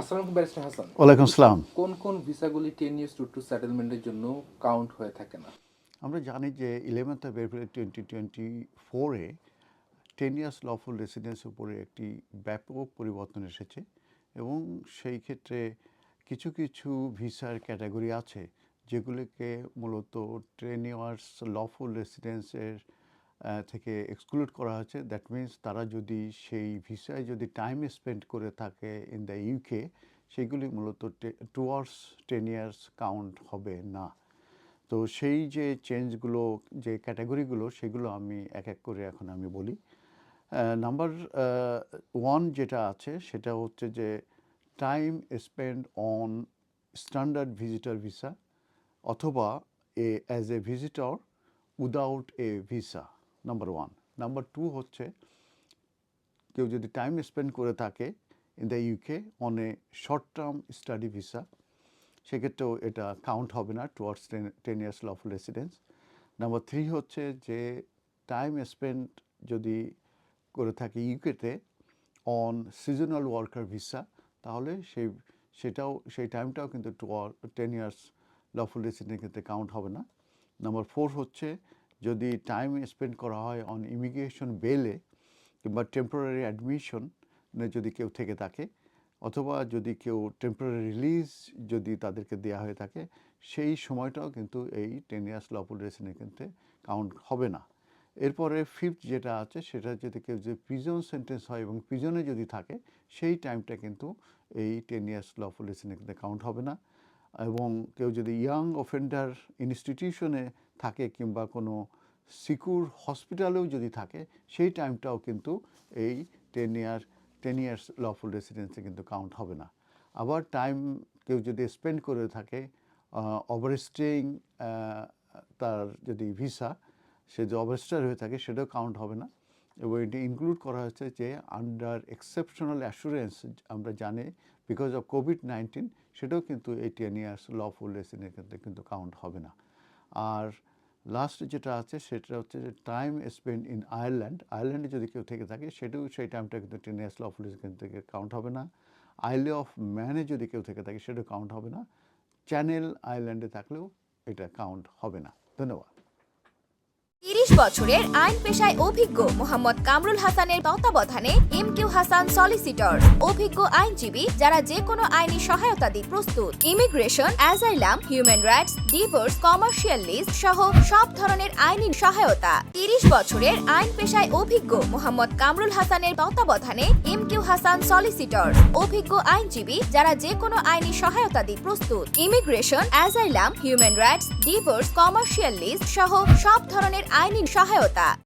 আসসালামু ব্যারিস্টার হাসান। ওয়ালাইকুম আসসালাম। কোন কোন ভিসাগুলি টেন ইয়ার্স টু টু সেটেলমেন্টের জন্য কাউন্ট হয়ে থাকে না? আমরা জানি যে eleventh of April twenty twenty ফোরে টেন ইয়ার্স লফুল রেসিডেন্স উপরে একটি ব্যাপক পরিবর্তন এসেছে এবং সেই ক্ষেত্রে কিছু কিছু ভিসার ক্যাটাগরি আছে যেগুলিকে মূলত টেন ইয়ার্স লফুল রেসিডেন্সের থেকে এক্সক্লুড করা হয়েছে। দ্যাট মিন্স তারা যদি সেই ভিসায় যদি টাইম স্পেন্ড করে থাকে ইন দ্য ইউকে সেগুলি মূলত টুয়ার্স টেন ইয়ার্স কাউন্ট হবে না। তো সেই যে চেঞ্জগুলো যে ক্যাটাগরিগুলো সেগুলো আমি এক এক করে এখন আমি বলি। নাম্বার ওয়ান যেটা আছে, সেটা হচ্ছে যে time spend on standard visitor visa অথবা a as a visitor without a visa number one number two হচ্ছে, কেউ যদি টাইম স্পেন্ড করে থাকে in the UK on a short term study visa সেক্ষেত্রেও এটা কাউন্ট হবে না towards ten ten years lawful residence number three হচ্ছে যে টাইম স্পেন্ড যদি করে থাকে ইউকেতে অন সিজনাল ওয়ার্কার ভিসা তাহলে সেই, সেটাও, সেই টাইমটাও কিন্তু towards ten years lawful resident ক্ষেত্রে কাউন্ট হবে না. নাম্বার ফোর হচ্ছে যদি টাইম স্পেন্ড করা হয় অন ইমিগ্রেশন বেলে কিংবা টেম্পোরারি অ্যাডমিশন যদি কেউ থেকে থাকে, অথবা যদি কেউ টেম্পোরারি রিলিজ যদি তাদেরকে দেওয়া হয়ে থাকে, সেই সময়টাও কিন্তু এই টেন ইয়ার্স লফুল ক্ষেত্রে কাউন্ট হবে না। এরপরে ফিফথ যেটা আছে, সেটা যদি কেউ যে প্রিজন সেন্টেন্স হয় এবং প্রিজনে যদি থাকে, সেই টাইমটা কিন্তু এই টেন ইয়ার্স লফুল ক্ষেত্রে কাউন্ট হবে না। এবং কেউ যদি ইয়াং অফেন্ডার ইনস্টিটিউশনে থাকে কিংবা কোনো সিকিউর হসপিটালেও যদি থাকে, সেই টাইমটাও কিন্তু এই ten year ten years lawful রেসিডেন্সে কিন্তু কাউন্ট হবে না। আবার টাইম কেউ যদি স্পেন্ড করে থাকে ওভারস্টেইং তার যদি ভিসা সে যে ওভারস্টার হয়ে থাকে সেটাও কাউন্ট হবে না। এবং এটি ইনক্লুড করা হয়েছে যে আন্ডার এক্সেপশনাল অ্যাসুরেন্স আমরা জানি বিকজ অফ কোভিড নাইন্টিন সেটাও কিন্তু এই টেন ইয়ার্স লফুল রেসিডেন্টের ক্ষেত্রে কিন্তু কাউন্ট হবে না। আর লাস্ট যেটা আছে, সেটা হচ্ছে যে টাইম স্পেন্ড ইন আয়ারল্যান্ড আয়ারল্যান্ডে যদি কেউ থেকে থাকে, সেটাও সেই টাইমটা কিন্তু টেন ন্যাশনাল অফিস কিন্তু থেকে কাউন্ট হবে না। আইলে অফ ম্যানে যদি কেউ থেকে থাকে, সেটাও কাউন্ট হবে না। চ্যানেল আইল্যান্ডে থাকলেও এটা কাউন্ট হবে না। ধন্যবাদ। তিরিশ বছরের আইন পেশায় অভিজ্ঞ মোহাম্মদ কামরুল হাসানের তত্ত্বাবধানে এম কিউ হাসান সলিসিটর অভিজ্ঞ আইনজীবী যারা যে কোনো আইনি সহায়তা দিতে প্রস্তুত। Immigration asylum human rights divorce commercial list সহ সব ধরনের আইনি সহায়তা। তিরিশ বছরের আইন পেশায় অভিজ্ঞ মোহাম্মদ কামরুল হাসানের তত্ত্বাবধানে এম কিউ হাসান সলিসিটর অভিজ্ঞ আইনজীবী যারা যে কোনো আইনি সহায়তা দিতে প্রস্তুত। Immigration asylum human rights divorce commercial list সহ সব ধরনের আইনি 你刷还有的。